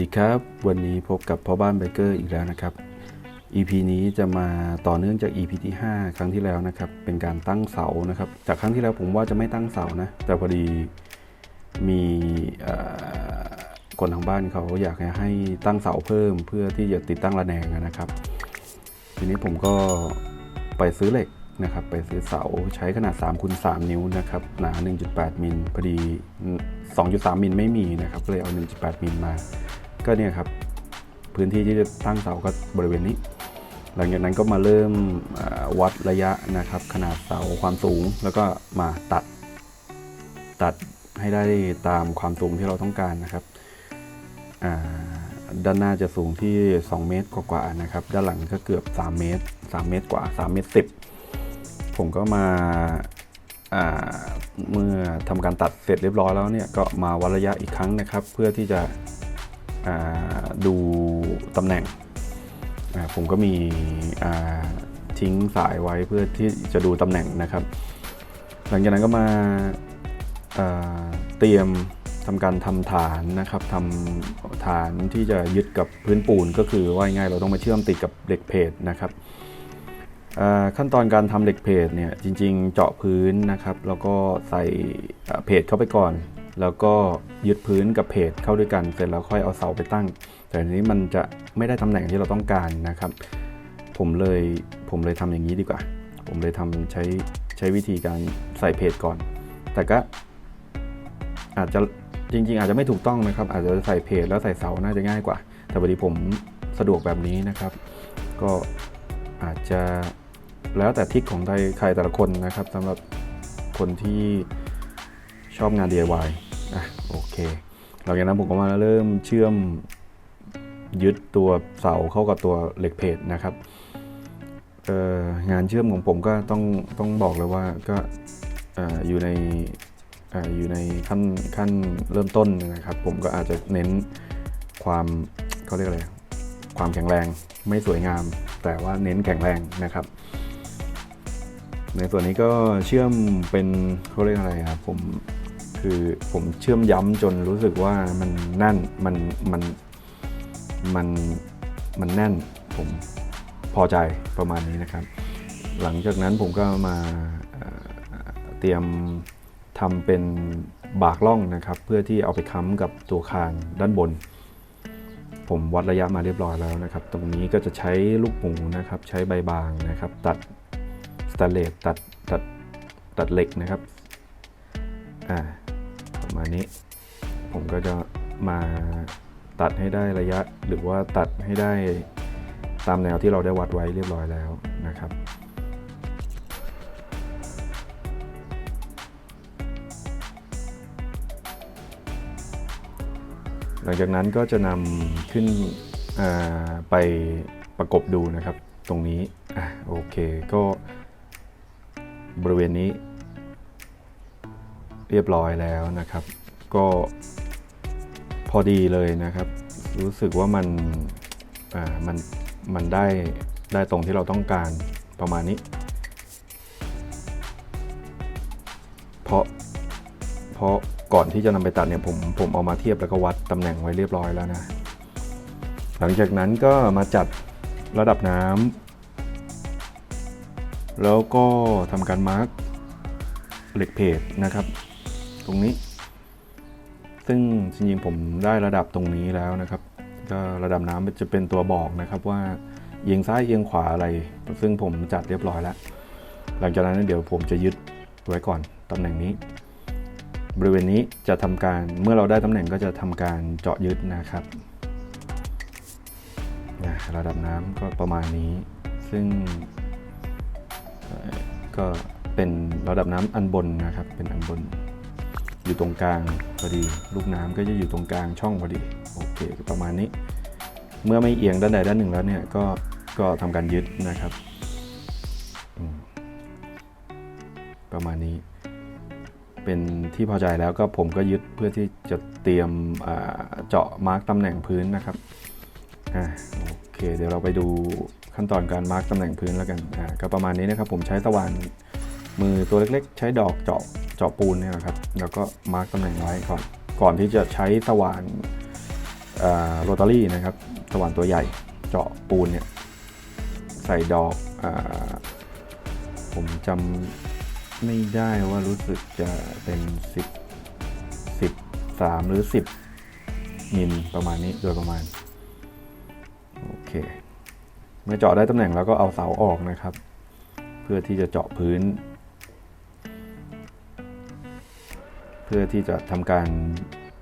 ดีครับ วันนี้พบกับพ่อบ้านไบเกอร์อีกแล้วนะครับ EP นี้จะมาต่อเนื่องจาก EP ที่ 5 ครั้งที่แล้วนะครับ เป็นการตั้งเสานะครับ จากครั้งที่แล้วผมว่าจะไม่ตั้งเสานะ แต่พอดีมีคนทางบ้านเขาอยากให้ตั้งเสาเพิ่มเพื่อที่จะติดตั้งระแนงนะครับ ทีนี้ผมก็ไปซื้อเหล็กนะครับ ไปซื้อเสาใช้ขนาด3คูณ3นิ้วนะครับ หนา 1.8 มิลพอดี 2.3 มิลไม่มีนะครับ เลยเอา 1.8 มิลมา ก็เนี่ยครับพื้นที่ที่จะตั้งเสาก็บริเวณนี้ หลังจากนั้นก็มาเริ่มวัดระยะนะครับ ขนาดเสาความสูงแล้วก็มาตัด ตัดให้ได้ตามความสูงที่เราต้องการนะครับด้านหน้าจะสูงที่ 2 เมตรกว่าๆนะครับ ด้านหลังก็เกือบ 3 เมตร 3 เมตรกว่า 3 เมตร 10 ผมก็มาาเมื่อทำการตัดเสร็จเรียบร้อยแล้วเนี่ยก็มาวัดระยะอีกครั้งนะครับ เพื่อที่จะ ดูตำแหน่ง ผมก็มีทิ้งสายไว้เพื่อที่จะดูตำแหน่งนะครับ หลังจากนั้นก็มาเตรียมทำการทำฐานนะครับทำฐานที่จะยึดกับพื้นปูนก็คือว่าง่ายเราต้องมาเชื่อมติดกับเหล็กเพจนะครับขั้นตอนการทำเหล็กเพจเนี่ยจริง ๆ เจาะพื้นนะครับ แล้วก็ใส่เอ่อเพจเข้าไปก่อน แล้วก็ยึดพื้นกับเพจเข้าด้วยกัน เสร็จแล้วค่อยเอาเสาไปตั้ง แต่ทีนี้มันจะไม่ได้ตำแหน่งที่เราต้องการนะครับ ผมเลยผมเลยทำอย่างนี้ดีกว่า ผมเลยทำใช้ใช้วิธีการใส่เพจก่อน แต่ก็อาจจะจริง ๆ อาจจะไม่ถูกต้องนะครับ อาจจะใส่เพจแล้วใส่เสาน่าจะง่ายกว่า แต่พอดีผมสะดวกแบบนี้นะครับ ก็อาจจะแล้วแต่ทิศของใครแต่ละคนนะครับสำหรับคนที่ ชอบงาน DIY อะโอเคหลังจากนั้นผมก็มาเริ่มเชื่อมยึดตัวเสาเข้ากับตัวเหล็กเพจนะครับงานเชื่อมของผมก็ต้องต้องบอกเลยว่าก็ออยู่ในออยู่ในขั้นขั้นเริ่มต้นนะครับ ผมก็อาจจะเน้นความเขาเรียกอะไรความแข็งแรงไม่สวยงาม แต่ว่าเน้นแข็งแรงนะครับ ในส่วนนี้ก็เชื่อมเป็นเขาเรียกอะไรครับผม คือผมเชื่อมย้ำจนรู้สึกว่ามันแน่นมันมันมันมันแน่นผมพอใจประมาณนี้นะครับ หลังจากนั้นผมก็มาเตรียมทำเป็นบากล่องนะครับ เพื่อที่เอาไปค้ำกับตัวคานด้านบน ผมวัดระยะมาเรียบร้อยแล้วนะครับ ตรงนี้ก็จะใช้ลูกหมูนะครับ ใช้ใบบางนะครับ ตัดสแตนเลสตัดตัดตัดเหล็กนะครับ อ่า มาณนี้ ผมก็จะมาตัดให้ได้ระยะ หรือว่าตัดให้ได้ตามแนวที่เราได้วัดไว้เรียบร้อยแล้วนะครับหลังจากนั้นก็จะนำขึ้นไปประกบดูนะครับ ตรงนี้อโอเคก็บริเวณนี้ เรียบร้อยแล้วนะครับ ก็พอดีเลยนะครับ รู้สึกว่ามันอ่ามันมันได้ได้ตรงที่เราต้องการประมาณนี้ เพราะเพราะก่อนที่จะนำไปตัดเนี่ยผมผมเอามาเทียบแล้วก็วัดตำแหน่งไว้เรียบร้อยแล้วนะ หลังจากนั้นก็มาจัดระดับน้ำแล้วก็ทำการมาร์กเหล็กเพจนะครับ ตรงนี้ ซึ่งจริงๆผมได้ระดับตรงนี้แล้วนะครับ ก็ระดับน้ำจะเป็นตัวบอกนะครับว่าเอียงซ้ายเอียงขวาอะไร ซึ่งผมจัดเรียบร้อยแล้ว หลังจากนั้นเดี๋ยวผมจะยึดไว้ก่อนตำแหน่งนี้ บริเวณนี้จะทำการเมื่อเราได้ตำแหน่งก็จะทำการเจาะยึดนะครับนะระดับน้ำก็ประมาณนี้ ซึ่งก็เป็นระดับน้ำอันบนนะครับ เป็นอันบน อยู่ตรงกลางพอดี ลูกน้ำก็จะอยู่ตรงกลางช่องพอดี โอเคประมาณนี้ เมื่อไม่เอียงด้านใดด้านหนึ่งแล้วเนี่ยก็ก็ทำการยึดนะครับ ประมาณนี้ เป็นที่พอใจแล้วก็ผมก็ยึดเพื่อที่จะเตรียมเจาะมาร์กตำแหน่งพื้นนะครับอ่าโอเค เดี๋ยวเราไปดูขั้นตอนการมาร์กตำแหน่งพื้นแล้วกันอ่าก็ประมาณนี้นะครับ ผมใช้สว่าน มือตัวเล็กๆ ใช้ดอกเจาะเจาะปูนเนี่ยนะครับ แล้วก็มาร์กตำแหน่งไว้ก่อน ก่อนที่จะใช้สว่านโรตารี่นะครับ สว่านตัวใหญ่เจาะปูนเนี่ยใส่ดอกอผมจำไม่ได้ว่ารู้สึกจะเป็น 10 13 หรือ 10 มิลประมาณนี้โดยประมาณ โอเค เมื่อเจาะได้ตำแหน่งแล้วก็เอาเสาออกนะครับ เพื่อที่จะเจาะพื้น เพื่อที่จะทำการ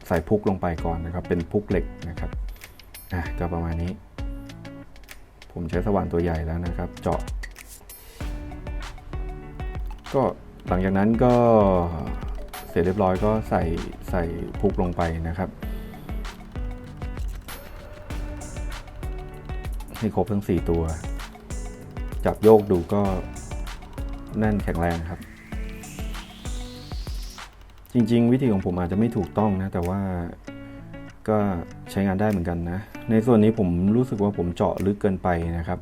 ใส่พุกลงไปก่อนนะครับ เป็นพุกเหล็กนะครับอะก็ประมาณนี้ ผมใช้สว่านตัวใหญ่แล้วนะครับ เจาะ ก็หลังจากนั้นก็เสร็จเรียบร้อยก็ใส่ใส่พุกลงไปนะครับ ให้ครบทั้ง 4 ตัว จับโยกดูก็แน่นแข็งแรงครับ จริง ๆ วิธีของผมอาจจะไม่ถูกต้องนะ แต่ว่าก็ใช้งานได้เหมือนกันนะ ในส่วนนี้ผมรู้สึกว่าผมเจาะลึกเกินไปนะครับ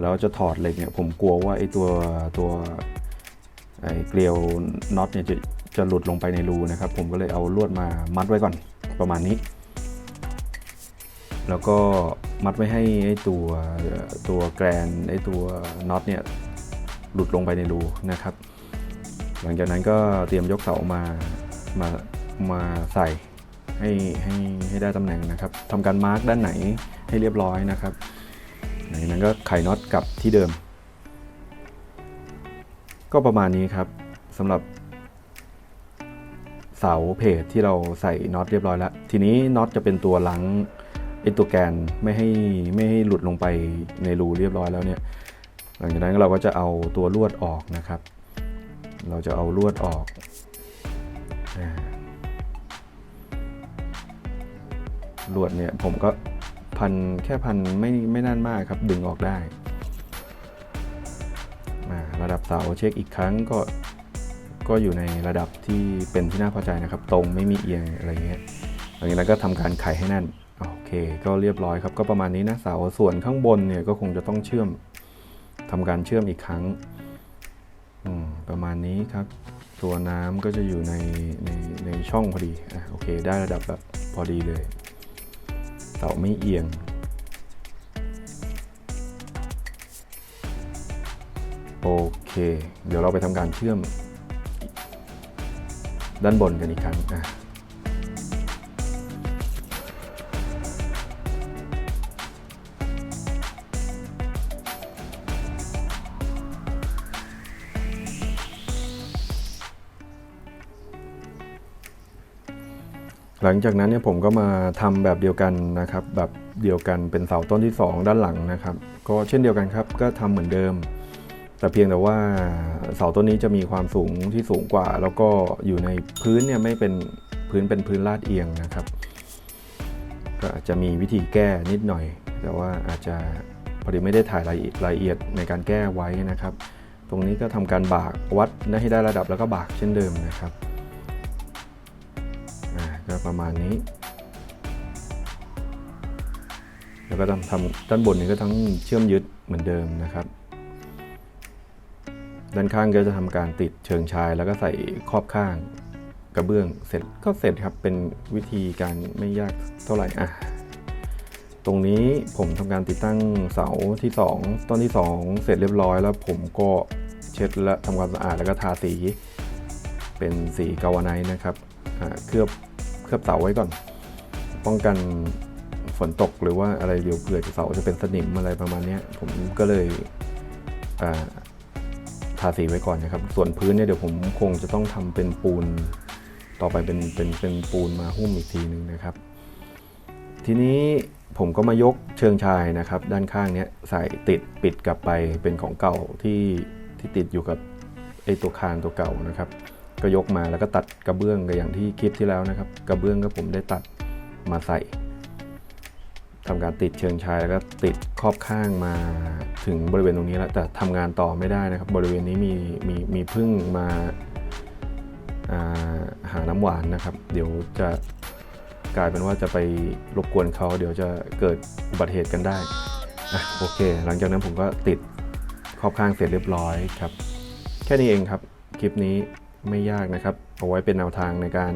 แล้วจะถอดเหล็กเนี่ยผมกลัวว่าไอ้ตัวตัวไอ้เกลียวน็อตเนี่ยจะจะหลุดลงไปในรูนะครับ ผมก็เลยเอาลวดมามัดไว้ก่อนประมาณนี้ แล้วก็มัดไว้ให้ไอ้ตัวตัวแกรนไอ้ตัวน็อตเนี่ยหลุดลงไปในรูนะครับ หลังจากนั้นก็เตรียมยกเสามามามาใส่ให้ให้ให้ได้ตำแหน่งนะครับทำการมาร์กด้านไหนให้เรียบร้อยนะครับหลังจากนั้นก็ไขน็อตกลับที่เดิม ก็ประมาณนี้ครับสำหรับเสาเพจที่เราใส่น็อตเรียบร้อยแล้ว ทีนี้น็อตจะเป็นตัวล้างไอตัวแกนไม่ให้ไม่ให้หลุดลงไปในรูเรียบร้อยแล้วเนี่ย หลังจากนั้นเราก็จะเอาตัวลวดออกนะครับ เราจะเอาลวดออก ลวดเนี่ยผมก็พันแค่พันไม่ไม่นานมากครับดึงออกได้อ่าระดับเสาเช็คอีกครั้งก็ก็อยู่ในระดับที่เป็นที่น่าพอใจนะครับ ตรงไม่มีเอียงอะไรเงี้ยหลังจากนั้นก็ทำการไขให้แน่นโอเค ก็เรียบร้อยครับ ก็ประมาณนี้นะเสาส่วนข้างบนเนี่ยก็คงจะต้องเชื่อมทำการเชื่อมอีกครั้ง ประมาณนี้ครับ ตัวน้ำก็จะอยู่ในในในช่องพอดีอะโอเค ได้ระดับแบบพอดีเลย เต่าไม่เอียงโอเค เดี๋ยวเราไปทำการเชื่อม ด้านบนกันอีกครั้งอะ ลังจากนั้นเนี่ยผมก็มาทำแบบเดียวกันนะครับ แบบเดียวกันเป็นเสาต้นที่ 2 ด้านหลังนะครับ ก็เช่นเดียวกันครับ ก็ทำเหมือนเดิม แต่เพียงแต่ว่าเสาต้นนี้จะมีความสูงที่สูงกว่า แล้วก็อยู่ในพื้นเนี่ยไม่เป็นพื้นเป็นพื้นลาดเอียงนะครับ ก็อาจจะมีวิธีแก้นิดหน่อย แต่ว่าอาจจะพอดีไม่ได้ถ่ายรายละเอียดในการแก้ไว้นะครับ ตรงนี้ก็ทำการบากวัดให้ได้ระดับแล้วก็บากเช่นเดิมนะครับ ประมาณนี้ แล้วก็ทำทำด้านบนนี้ก็ทั้งเชื่อมยึดเหมือนเดิมนะครับ ด้านข้างก็จะทำการติดเชิงชายแล้วก็ใส่ครอบข้างกระเบื้องเสร็จก็เสร็จครับเป็นวิธีการไม่ยากเท่าไหร่อะตรงนี้ผมทำการติดตั้งเสาที่ 2 ต้นที่ 2 เสร็จเรียบร้อยแล้วผมก็เช็ดและทำความสะอาดแล้วก็ทาสีเป็นสีกาวไนท์นะครับเคลือบ เคลือบเสาไว้ก่อน ป้องกันฝนตกหรือว่าอะไรเดี๋ยวเผื่อเสาจะเป็นสนิมอะไรประมาณนี้ผมก็เลยทาสีไว้ก่อนนะครับ ส่วนพื้นเนี่ยเดี๋ยวผมคงจะต้องทำเป็นปูนต่อไปเป็นเป็นเป็นปูนมาหุ้มอีกทีหนึ่งนะครับ ทีนี้ผมก็มายกเชิงชายนะครับ ด้านข้างเนี้ยใส่ติดปิดกลับไปเป็นของเก่าที่ที่ติดอยู่กับไอตัวคานตัวเก่านะครับ ก็ยกมาแล้วก็ตัดกระเบื้องก็อย่างที่คลิปที่แล้วนะครับ กระเบื้องก็ผมได้ตัดมาใส่ทำการติดเชิงชายแล้วก็ติดครอบข้างมาถึงบริเวณตรงนี้แล้วแต่ทำงานต่อไม่ได้นะครับ บริเวณนี้มีมีมีพึ่งมาาหาน้ำหวานนะครับ เดี๋ยวจะกลายเป็นว่าจะไปรบกวนเขาเดี๋ยวจะเกิดอุบัติเหตุกันได้อะโอเค หลังจากนั้นผมก็ติดครอบข้างเสร็จเรียบร้อยครับ แค่นี้เองครับ คลิปนี้ ไม่ยากนะครับ เอาไว้เป็นแนวทางในการ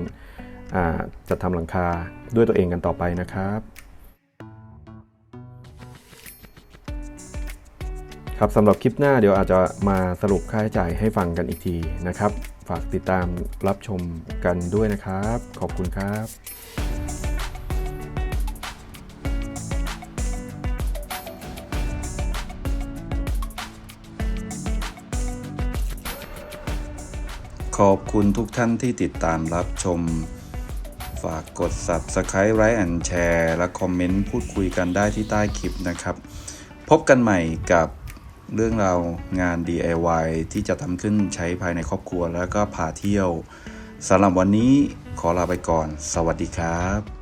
จัดทำหลังคาด้วยตัวเองกันต่อไปนะครับครับสำหรับคลิปหน้าเดี๋ยวอาจจะมาสรุปค่าใช้จ่ายให้ฟังกันอีกทีนะครับ ฝากติดตามรับชมกันด้วยนะครับ ขอบคุณครับ อบคุณทุกท่านที่ติดตามรับชม ฝากกด Subscribe ไลค์แอนแชร์และคอมเมนต์พูดคุยกันได้ที่ใต้คลิปนะครับ พบกันใหม่กับเรื่องราวงาน DIY ที่จะทำขึ้นใช้ภายในครอบครัวแล้วก็พาเที่ยวสำหรับวันนี้ขอลาไปก่อน สวัสดีครับ